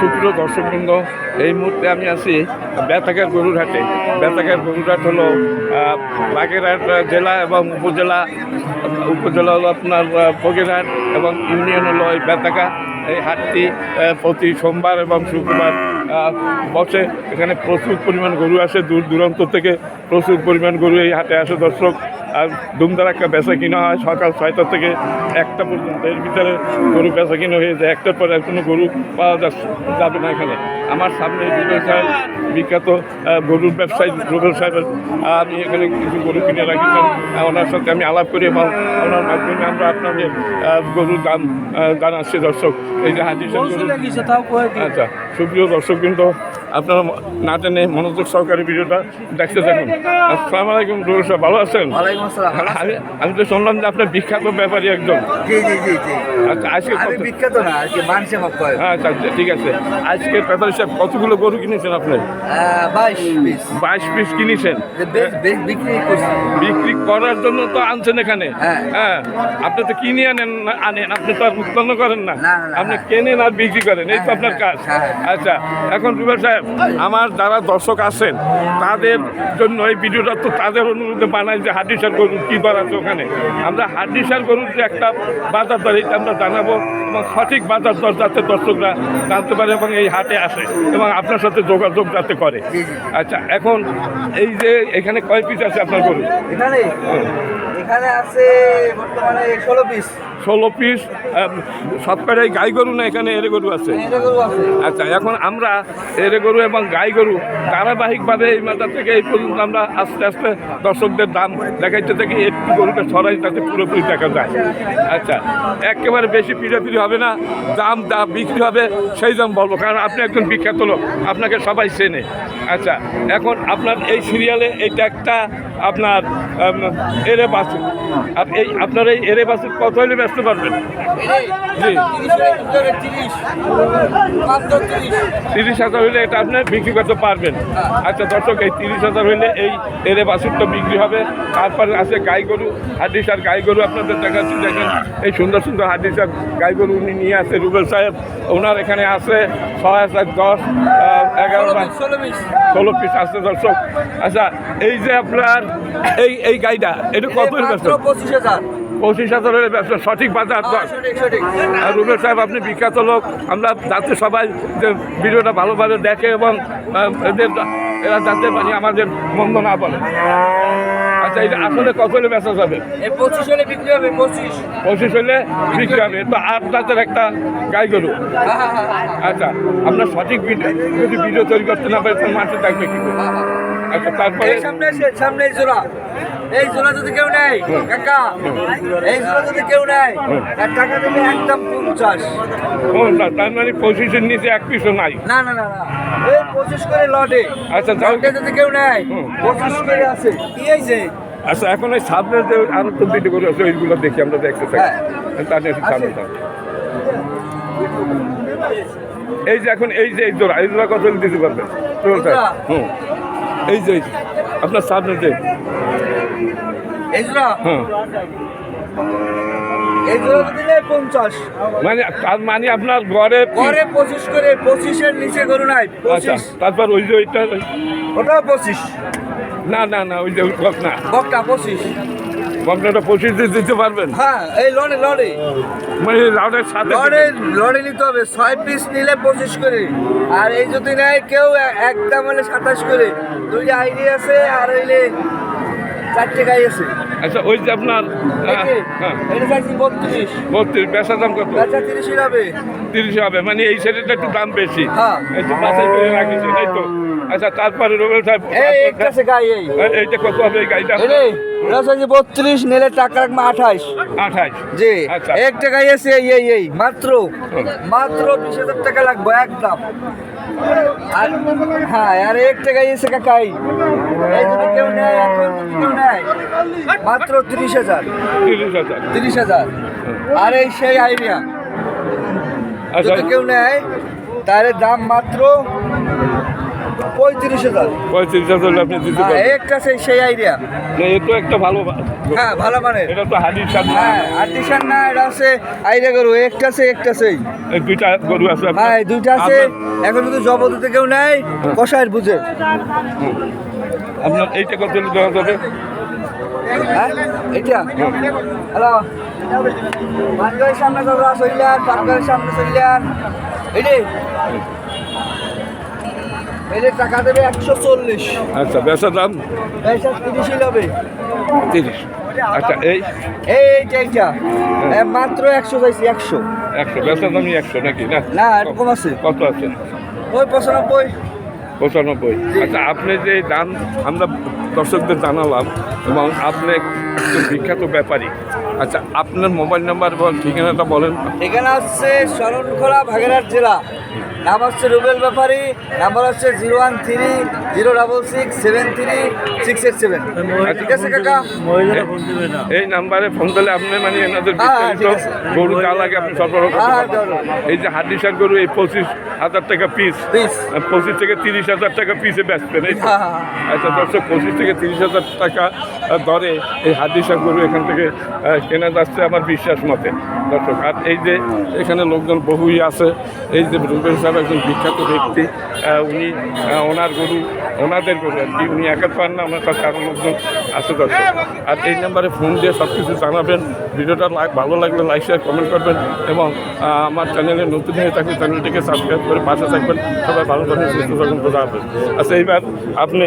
সুপ্রিয় দর্শকবৃন্দ, এই মুহূর্তে আমি আছি বেতাকার গরুরহাটে। বেতাকার গরুর হাট হলো বাগেরহাট জেলা এবং উপজেলা উপজেলা হলো আপনার ফকিরহাট এবং ইউনিয়ন হলো এই বেতাকা এই হাটটি প্রতি সোমবার এবং শুক্রবার বসে। এখানে প্রচুর পরিমাণ গরু আসে দূর দূরান্ত থেকে। প্রচুর পরিমাণ গরু এই হাটে আসে, দর্শক। আর ধুমধারাক্কা বেচা কিনা হয় সকাল ছয়টা থেকে একটা পর্যন্ত। এর ভিতরে গরু বেচা কিনা হয়ে যায় একটার পরে আর কোনো গরু পাওয়া যাচ্ছে যাবে না এখানে। আমার সামনে রুবেল সাহেব বিখ্যাত গরুর ব্যবসায়ী রুবেল সাহেবের আমি এখানে কিছু গরু কিনে রাখি ওনার সাথে আমি আলাপ করি এবং ওনার মাধ্যমে আমরা আপনাদের গরুর দাম জানাচ্ছি দর্শক। এই যে হাজির আচ্ছা সুপ্রিয় দর্শক কিন্তু আপনারা না টেনে মনোযোগ সহকারে ভিডিওটা দেখতে থাকুন। আসসালামু আলাইকুম রুবেল সাহেব ভালো আছেন? আমি তো শুনলাম যে আপনার বিখ্যাত ব্যাপারী একজন। জি জি জি জি। আচ্ছা আজকে বিখ্যাত না হ্যাঁ। আচ্ছা ঠিক আছে। আজকে ব্যাপারী সাহেব কতগুলো গরু কিনেছেন আপনি? বাইশ পিস। বাইশ পিস কিনেছেন। বিক্রি করার জন্য তো আনছেন এখানে? হ্যাঁ। হ্যাঁ আপনি তো কিনে আনেন না আনেন আপনি তো আর উৎপন্ন করেন না। আপনি হ্যাঁ। কেনেন আর বিক্রি করেন এই তো হ্যাঁ, আপনার হ্যাঁ, কাজ। হ্যাঁ। আচ্ছা এখন রুবেল সাহেব আমার যারা দর্শক আছেন, তাদের জন্য এই ভিডিওটা তো তাদের অনুরোধে বানাই যে হাড্ডিসার গরু কী দর আছে ওখানে আমরা হাড্ডিসার গরুর যে একটা বাজার দর এইটা আমরা জানাব এবং সঠিক বাজার দর যাতে দর্শকরা জানতে পারে এবং এই হাটে আসে এবং আপনার সাথে যোগাযোগ যাতে করে। আচ্ছা এখন এই যে এখানে কয় পিস আছে আপনার গরু এখানে এখানে আছে বর্তমানে ষোলো পিস। ষোলো পিস সব কটাই গাই গরু না এখানে এরে গরু আছে? এটা আচ্ছা এখন আমরা এরে গরু এবং গাই গরু ধারাবাহিকভাবে এই মাথা থেকে এই পর্যন্ত আমরা আস্তে আস্তে দর্শকদের দাম দেখাইতে থাকি একটু গরুটা সরাই তাতে পুরোপুরি দেখা যায়। আচ্ছা একেবারে বেশি পিড়াপিড়ি হবে না দাম দাম বিক্রি হবে সেই দাম বলব। কারণ আপনি একজন বিখ্যাত লোক আপনাকে সবাই চেনে। আচ্ছা এখন আপনার এই সিরিয়ালে এইটা একটা আপনার এরে বাসু এই আপনার এই এরে বাসু কত হলে ব্যস্ত পারবেন জি। তিরিশ হাজার হইলে এটা আপনি বিক্রি করতে পারবেন। আচ্ছা দর্শক, এই তিরিশ হাজার হইলে এই এরে বাছুরটা বিক্রি হবে। তারপরে আছে গাই গরু হাডিসার গাই গরু আপনাদের দেখাচ্ছি। দেখেন, এই সুন্দর সুন্দর হাডিসার গাই গরু উনি নিয়ে আসে। রুবেল সাহেব, ওনার এখানে আছে ছয় সাত দশ এগারো ষোলো পিস দর্শক। আচ্ছা এই যে আপনার এই এই এটা কত পঁচিশ হাজার। সঠিক বাজার আর রুবেল সাহেব আপনি বিখ্যাত লোক। আমরা যাতে সবাই যে ভিডিওটা ভালোভাবে দেখে এবং এদের এরা যাতে মানে আমাদের মন্দ না বলে। আচ্ছা এটা আসলে কত হলে বেচা যাবে পঁচিশ হলে বিক্রি হবে পঁচিশ। পঁচিশ হলে বিক্রি হবে। তো আট একটা গাই গরু। আচ্ছা আমরা সঠিক ভিডিও যদি ভিডিও তৈরি করতে না পারি তাহলে দেখবে কি আচ্ছা তারপরে সামনে সামনে এই জোড়া। এই জোড়া যদি কেউ নেয় কাকা এই জোড়া যদি কেউ নেয় এক টাকা দেবে একদম পঞ্চাশ ও, না, তার মানে পঁচিশের নিচে এক পিসও নাই। না না না না। এই পঁচিশ করে লটে। আচ্ছা লটে যদি কেউ নেয় পঁচিশ করে আছে। কি হয়েছে আচ্ছা এখন ওই সামনে যে আরও তো ভিডিও করে আছে ওইগুলো দেখি আমরা দেখতে থাকি তার নিয়ে সামনে যাও। এই যে এখন এই যে এই জোড়া এই জোড়া কত দিতে পারবেন? হুম। এই যে আপনার সামনে যে। এই জোড়া? হ্যাঁ মানে তার মানে আপনার পঁচিশ করে পঁচিশের নিচে গরু নাই আচ্ছা তারপর ওই যে ওইটা ওটাও পঁচিশ। না না না ওই যে কক না। বকটা পঁচিশ। আপনারা পঁচিশ দিতে পারবেন? হ্যাঁ এই লড়ে লড়ে। মানে রাউডের সাথে লড়ে লড়ে নিতে হবে। ছয় পিস নিলে পঁচিশ করে। আর এই যদি নেয় কেউ একদম হলে সাতাশ করে। দুই আইডি আছে আর হইলে চারটে গাই আছে। আচ্ছা ওই যে আপনার হ্যাঁ, এটা চাইছি বত্রিশ। বত্রিশ বেচা দাম কত? বেচা তিরিশই হবে। তিরিশ হবে মানে এই সেটেরটা একটু দাম বেশি। হ্যাঁ। একটু বাছাই করে রাখিছে তাই তো? আচ্ছা তারপরে রবিল সাহেব এইটা কত হবে এই গাড়িটা? বত্রিশ নিলে টাকা রাখব আঠাশ আঠাশ জি। একটা গাই আছে এই এই মাত্র। মাত্র বিশ হাজার টাকা লাগবে একদম। আর হ্যাঁ আর একটা গাই আছে কাকাই। এই যদি কেউ নেয় এখন যদি কেউ নেয় মাত্র তিরিশ হাজার। তিরিশ হাজার। তিরিশ হাজার। আর এই সেই আইডিয়া। আচ্ছা। যদি কেউ নেয় তাহলে দাম মাত্র পঁয়ত্রিশ হাজার। পঁয়ত্রিশ হাজার আপনি দিতে হ্যাঁ একটা সেই সেই আইডিয়া না, এ তো একটা ভালো হ্যাঁ ভালো মানের। এটা তো হাডির সাথে হ্যাঁ আর্টিসান না এটা আছে আইডিয়া গরু একটা আছে একটা সেই। দুইটা গরু আছে হ্যাঁ দুইটা আছে। এখন যদি জব দিতে কেউ নেয় কষায়ের বুঝে। আপনার এইটা কত দেওয়া যাবে? হ্যাঁ এটা হ্যালো? পানগাড়ির সামনে দাদা চললেন পানগাড়ির সামনে চললেন এটি এটি টাকা দেবে একশো চল্লিশ। আচ্ছা বেচা দাম? পয়সা তিরিশই হবে তিরিশ। আচ্ছা এই? এই এইটা এইটা মাত্র একশো চাইছি একশো। একশো বেচা দামই একশো নাকি না? না এরকম আছে। কত আছে? ওই পঁচানব্বই। পঁচানব্বই। আচ্ছা আপনি যে দাম আমরা দর্শকদের জানালাম এবং আপনি একজন বিখ্যাত ব্যাপারী। আচ্ছা আপনার মোবাইল নাম্বার এবং ঠিকানাটা বলেন। এখানে হচ্ছে শরণখোলা ভাগেরহাট জেলা। নাম হচ্ছে রুবেল ব্যাপারী নাম্বার হচ্ছে zero one three zero double six seven three six eight seven. ঠিক আছে কাকা? এই নাম্বারে ফোন করলে আপনি মানে এনাদের হ্যাঁ, হ্যাঁ। গরু যা লাগে আপনি সরবরাহ করতে হ্যাঁ, হ্যাঁ, এই যে হাড্ডিসার গরু এই পঁচিশ হাজার টাকা পিস পঁচিশ থেকে তিরিশ হাজার টাকা পিসে বেচবেন এই তো? হ্যাঁ, হ্যাঁ, হ্যাঁ। আচ্ছা দর্শক পঁচিশ থেকে তিরিশ হাজার টাকা দরে এই হাড্ডিসার গরু এখান থেকে কেনা যাচ্ছে আমার বিশ্বাস মতে। দর্শক আর এই যে এখানে লোকজন বহুই আছে এই যে রুবেল সাহেব একজন বিখ্যাত ব্যক্তি উনি ওনার গরু, ওনাদের গরু আর কি, উনি একা পান না, ওনার কাছে আরও লোকজন আছে দর্শক। আর এই নাম্বারে ফোন দিয়ে সব কিছু জানাবেন, ভিডিওটা ভালো লাগলে লাইক শেয়ার কমেন্ট করবেন এবং আমার চ্যানেলে নতুন হয়ে থাকলে চ্যানেলটিকে সাবস্ক্রাইব করে পাশে থাকবেন। সবাই ভালো থাকবেন, সুস্থ থাকবেন বোঝা হবে আচ্ছা এইবার আপনি